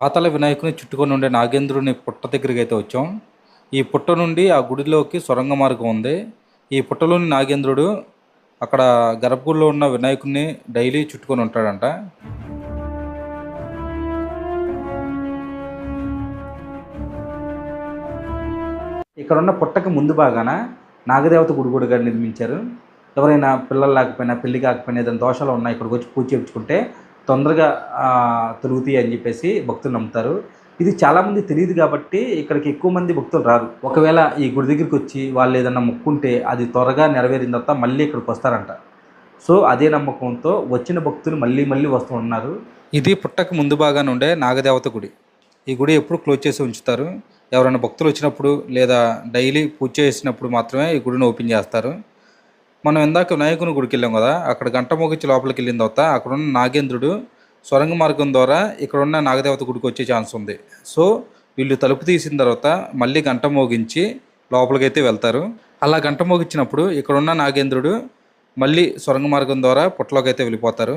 పాతల వినాయకుని చుట్టుకొని ఉండే నాగేంద్రుని పుట్ట దగ్గరికి అయితే వచ్చాం. ఈ పుట్ట నుండి ఆ గుడిలోకి సొరంగ మార్గం ఉంది. ఈ పుట్టలోని నాగేంద్రుడు అక్కడ గర్భగుడిలో ఉన్న వినాయకుడిని డైలీ చుట్టుకొని ఉంటాడంట. ఇక్కడ ఉన్న పుట్టకి ముందు భాగాన నాగదేవత గుడి గుడిగా నిర్మించారు. ఎవరైనా పిల్లలు లేకపోయినా పెళ్ళి కాకపోయినా ఏదైనా దోషాలు ఉన్నాయి ఇక్కడికి వచ్చి పూజ చేయించుకుంటే తొందరగా తిరుగుతాయి తొలుగుతాయి అని చెప్పేసి భక్తులు నమ్ముతారు. ఇది చాలామంది తెలియదు కాబట్టి ఇక్కడికి ఎక్కువ మంది భక్తులు రారు. ఒకవేళ ఈ గుడి దగ్గరికి వచ్చి వాళ్ళు ఏదైనా మొక్కుంటే అది త్వరగా నెరవేరిన తర్వాత మళ్ళీ ఇక్కడికి వస్తారంట. సో అదే నమ్మకంతో వచ్చిన భక్తులు మళ్ళీ మళ్ళీ వస్తూ ఉన్నారు. ఇది పుట్టకు ముందు భాగాన ఉండే నాగదేవత గుడి. ఈ గుడి ఎప్పుడు క్లోజ్ చేసి ఉంచుతారు? ఎవరైనా భక్తులు వచ్చినప్పుడు లేదా డైలీ పూజ చేసినప్పుడు మాత్రమే ఈ గుడిని ఓపెన్ చేస్తారు. మనం ఇందాక వినాయకుని గుడికి వెళ్ళాం కదా అక్కడ గంట మోగించి లోపలికి వెళ్ళిన తర్వాత అక్కడ ఉన్న నాగేంద్రుడు సొరంగ మార్గం ద్వారా ఇక్కడ ఉన్న నాగదేవత గుడికి వచ్చే ఛాన్స్ ఉంది. సో వీళ్ళు తలుపు తీసిన తర్వాత మళ్ళీ గంట మోగించి లోపలికైతే వెళ్తారు. అలా గంట మోగించినప్పుడు ఇక్కడ ఉన్న నాగేంద్రుడు మళ్ళీ సొరంగ మార్గం ద్వారా పుట్టలోకి అయితే వెళ్ళిపోతారు.